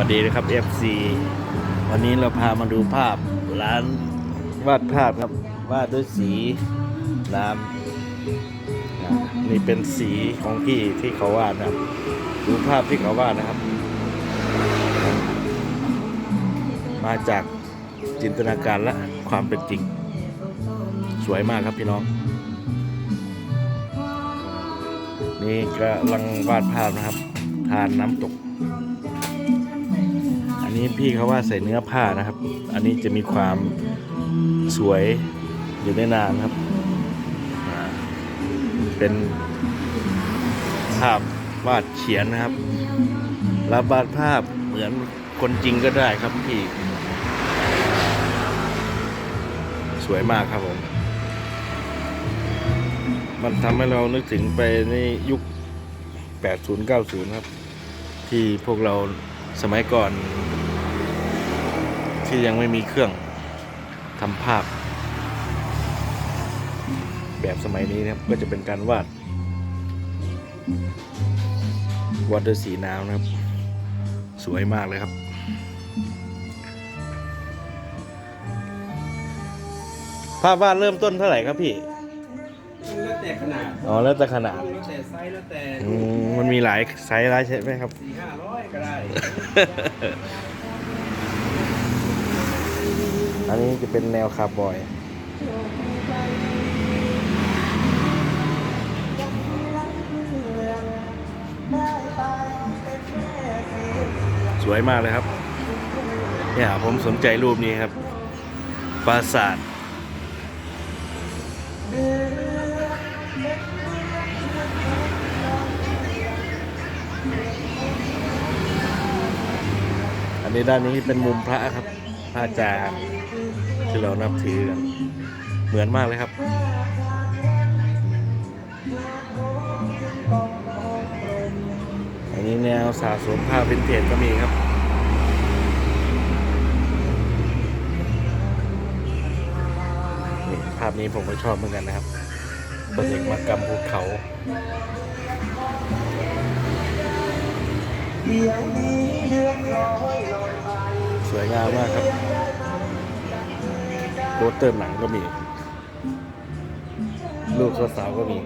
วัสดีนะครับ FC วันนี้เราพามาดูภาพร้านวาดภาพครับ วาดด้วยสีน้ำอะนี่เป็นสีของพี่ที่เขาวาดนะครับ ดูภาพที่เขาวาดนะครับ มาจากจินตนาการและความเป็นจริง สวยมากครับพี่น้อง นี่กำลังวาดภาพนะครับ ทานน้ำตก นี้พี่เขาว่าใส่เนื้อผ้านะครับ อันนี้จะมีความสวยอยู่ได้นานครับ เป็นภาพวาดเขียนนะครับรับวาดภาพเหมือนคนจริงก็ได้ครับพี่ สวยมากครับผม มันทำให้เรานึกถึงไปในยุค 80 90 ครับ ที่พวกเราสมัยก่อน ที่ยังไม่มีเครื่องทำภาพ แบบสมัยนี้นะครับก็จะเป็นการวาดวาดด้วยสีน้ำนะครับ สวยมากเลยครับภาพวาดเริ่มต้นเท่าไหร่ครับพี่แล้วแต่ขนาดอ๋อแล้วแต่ขนาดแล้วแต่ไซส์แล้วแต่อืมมันมีหลายไซส์หลายใช่ไหมครับสี่ห้าร้อยก็ได้ อันนี้จะเป็นแนวคาร์บอย สวยมากเลยครับ เนี่ยผมสนใจรูปนี้ครับ ปราสาทอันนี้ด้านนี้เป็นมุมพระครับ พระอาจารย์ที่เรานับถือกันเหมือนมากเลยครับอันนี้แนวสะสมภาพวินเทจก็มีครับนี่ภาพนี้ผมก็ชอบเหมือนกันนะครับประเด็กมากรรมภูเขาเดี๋ยวนี้เรื่อง สวยงามมากครับโปสเตอร์หนังก็มี ลูกสาวก็มี